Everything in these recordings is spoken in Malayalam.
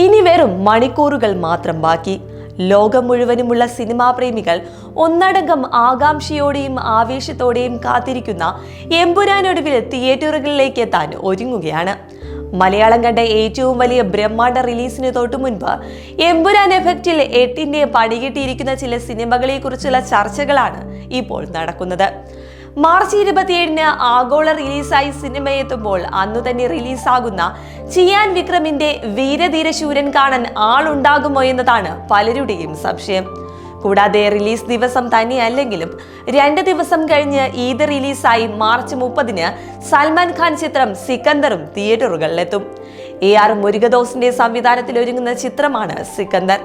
ഇനി വെറും മണിക്കൂറുകൾ മാത്രം ബാക്കി. ലോകം മുഴുവനുമുള്ള സിനിമാ പ്രേമികൾ ഒന്നടങ്കം ആകാംക്ഷയോടെയും ആവേശത്തോടെയും കാത്തിരിക്കുന്ന എമ്പുരാനൊടുവിൽ തിയേറ്ററുകളിലേക്ക് എത്താൻ ഒരുങ്ങുകയാണ്. മലയാളം കണ്ട ഏറ്റവും വലിയ ബ്രഹ്മാണ്ട റിലീസിന് തൊട്ടു മുൻപ് എമ്പുരാൻ എഫക്റ്റിൽ എട്ടിന്റെ പണികിട്ടിയിരിക്കുന്ന ചില സിനിമകളെക്കുറിച്ചുള്ള ചർച്ചകളാണ് ഇപ്പോൾ നടക്കുന്നത്. മാർച്ച് ഇരുപത്തിയേഴിന് ആഗോള റിലീസായി സിനിമ എത്തുമ്പോൾ അന്നു തന്നെ റിലീസാകുന്ന ചിയാൻ വിക്രമിന്റെ വീരധീരശൂരൻ കാണാൻ ആളുണ്ടാകുമോ എന്നതാണ് പലരുടെയും സംശയം. കൂടാതെ റിലീസ് ദിവസം തന്നെയല്ലെങ്കിലും രണ്ട് ദിവസം കഴിഞ്ഞ് ഈദ് റിലീസായി മാർച്ച് മുപ്പതിന് സൽമാൻ ഖാൻ ചിത്രം സിക്കന്ദറും തിയേറ്ററുകളിലെത്തും. എ ആർ മുരുകദോസിന്റെ സംവിധാനത്തിൽ ഒരുങ്ങുന്ന ചിത്രമാണ് സിക്കന്ദർ.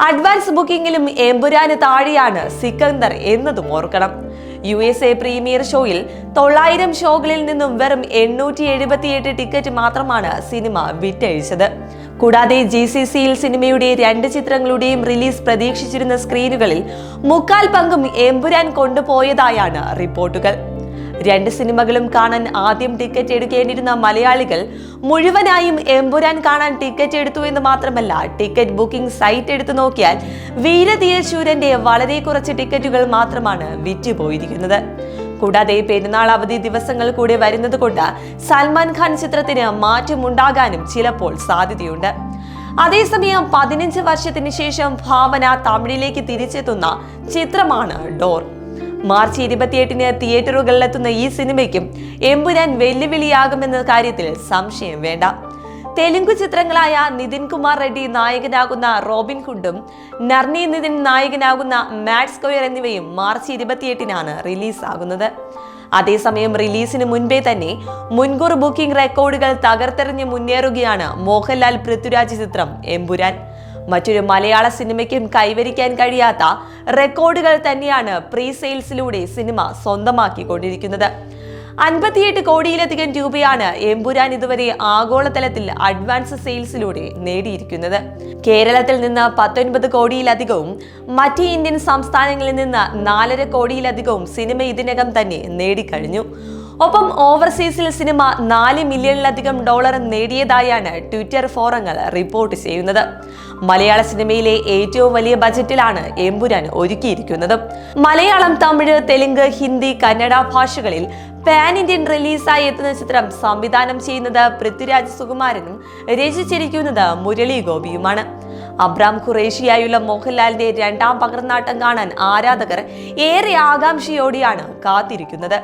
അഡ്വാൻസ് ബുക്കിംഗിലും എമ്പുരാന് താഴെയാണ് സിക്കന്ദർ എന്നതും ഓർക്കണം. യു എസ് എ പ്രീമിയർ ഷോയിൽ തൊള്ളായിരം ഷോകളിൽ നിന്നും വെറും എണ്ണൂറ്റി എഴുപത്തിയെട്ട് ടിക്കറ്റ് മാത്രമാണ് സിനിമ വിറ്റഴിച്ചത്. കൂടാതെ ജി സി സിയിൽ സിനിമയുടെ രണ്ട് ചിത്രങ്ങളുടെയും റിലീസ് പ്രതീക്ഷിച്ചിരുന്ന സ്ക്രീനുകളിൽ മുക്കാൽ പങ്കും എമ്പുരാൻ കൊണ്ടുപോയതായാണ് റിപ്പോർട്ടുകൾ. രണ്ട് സിനിമകളും കാണാൻ ആദ്യം ടിക്കറ്റ് എടുക്കേണ്ടിരുന്ന മലയാളികൾ മുഴുവനായും എമ്പുരാൻ കാണാൻ ടിക്കറ്റ് എടുത്തു എന്ന് മാത്രമല്ല ടിക്കറ്റ് ബുക്കിംഗ് സൈറ്റ് എടുത്തു നോക്കിയാൽ വീരധീരശൂരന്റെ വളരെ കുറച്ച് ടിക്കറ്റുകൾ മാത്രമാണ് വിറ്റുപോയിരിക്കുന്നത്. കൂടാതെ പെരുന്നാൾ അവധി ദിവസങ്ങൾ കൂടെ വരുന്നത് കൊണ്ട് സൽമാൻ ഖാൻ ചിത്രത്തിന് മാറ്റമുണ്ടാകാനും ചിലപ്പോൾ സാധ്യതയുണ്ട്. അതേസമയം പതിനഞ്ച് വർഷത്തിന് ശേഷം ഭാവന തമിഴിലേക്ക് തിരിച്ചെത്തുന്ന ചിത്രമാണ് ഡോർ. മാർച്ച് ഇരുപത്തിയെട്ടിന് തിയേറ്ററുകളിലെത്തുന്ന ഈ സിനിമയ്ക്കും എമ്പുരാൻ വെല്ലുവിളിയാകുമെന്ന കാര്യത്തിൽ സംശയം വേണ്ട. തെലുങ്ക് ചിത്രങ്ങളായ നിതിൻ കുമാർ റെഡ്ഡി നായകനാകുന്ന റോബിൻ ഹുഡും നർണി നിതിൻ നായകനാകുന്ന മാഡ് സ്ക്വയർ എന്നിവയും മാർച്ച് ഇരുപത്തിയെട്ടിനാണ് റിലീസാകുന്നത്. അതേസമയം റിലീസിന് മുൻപേ തന്നെ മുൻകൂർ ബുക്കിംഗ് റെക്കോർഡുകൾ തകർത്തെറിഞ്ഞ് മുന്നേറുകയാണ് മോഹൻലാൽ പൃഥ്വിരാജ് ചിത്രം എമ്പുരാൻ. മറ്റൊരു മലയാള സിനിമയ്ക്കും കൈവരിക്കാൻ കഴിയാത്ത റെക്കോർഡുകൾ തന്നെയാണ് പ്രീ സെയിൽസിലൂടെ സിനിമ സ്വന്തമാക്കിക്കൊണ്ടിരിക്കുന്നത്. അൻപത്തിയെട്ട് കോടിയിലധികം രൂപയാണ് എമ്പുരാൻ ഇതുവരെ ആഗോളതലത്തിൽ അഡ്വാൻസ് സെയിൽസിലൂടെ നേടിയിരിക്കുന്നത്. കേരളത്തിൽ നിന്ന് പത്തൊൻപത് കോടിയിലധികവും മറ്റ് ഇന്ത്യൻ സംസ്ഥാനങ്ങളിൽ നിന്ന് നാലര കോടിയിലധികവും സിനിമ ഇതിനകം തന്നെ നേടിക്കഴിഞ്ഞു. ഒപ്പം ഓവർസീസിൽ സിനിമ നാല് മില്യണിലധികം ഡോളർ നേടിയതായാണ് ട്വിറ്റർ ഫോറങ്ങൾ റിപ്പോർട്ട് ചെയ്യുന്നത്. മലയാള സിനിമയിലെ ഏറ്റവും വലിയ ബജറ്റിലാണ് എമ്പുരാൻ ഒരുക്കിയിരിക്കുന്നത്. മലയാളം തമിഴ് തെലുങ്ക് ഹിന്ദി കന്നഡ ഭാഷകളിൽ പാൻ ഇന്ത്യൻ റിലീസായി എത്തുന്ന ചിത്രം സംവിധാനം ചെയ്യുന്നത് പൃഥ്വിരാജ് സുകുമാരനും രചിച്ചിരിക്കുന്നത് മുരളി ഗോപിയുമാണ്. അബ്രാം ഖുറേഷിയായുള്ള മോഹൻലാലിന്റെ രണ്ടാം പകർന്നാട്ടം കാണാൻ ആരാധകർ ഏറെ ആകാംക്ഷയോടെയാണ് കാത്തിരിക്കുന്നത്.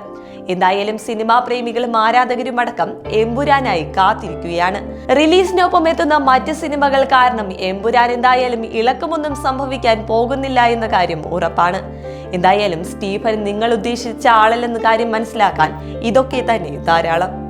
എന്തായാലും സിനിമാ പ്രേമികളും ആരാധകരും അടക്കം എമ്പുരാനായി കാത്തിരിക്കുകയാണ്. റിലീസിനൊപ്പം എത്തുന്ന മറ്റ് സിനിമകൾ കാരണം എമ്പുരാൻ എന്തായാലും ഇളക്കമൊന്നും സംഭവിക്കാൻ പോകുന്നില്ല എന്ന കാര്യം ഉറപ്പാണ്. എന്തായാലും സ്റ്റീഫൻ നിങ്ങൾ ഉദ്ദേശിച്ച ആളല്ലെന്ന കാര്യം മനസ്സിലാക്കാൻ ഇതൊക്കെ തന്നെ ധാരാളം.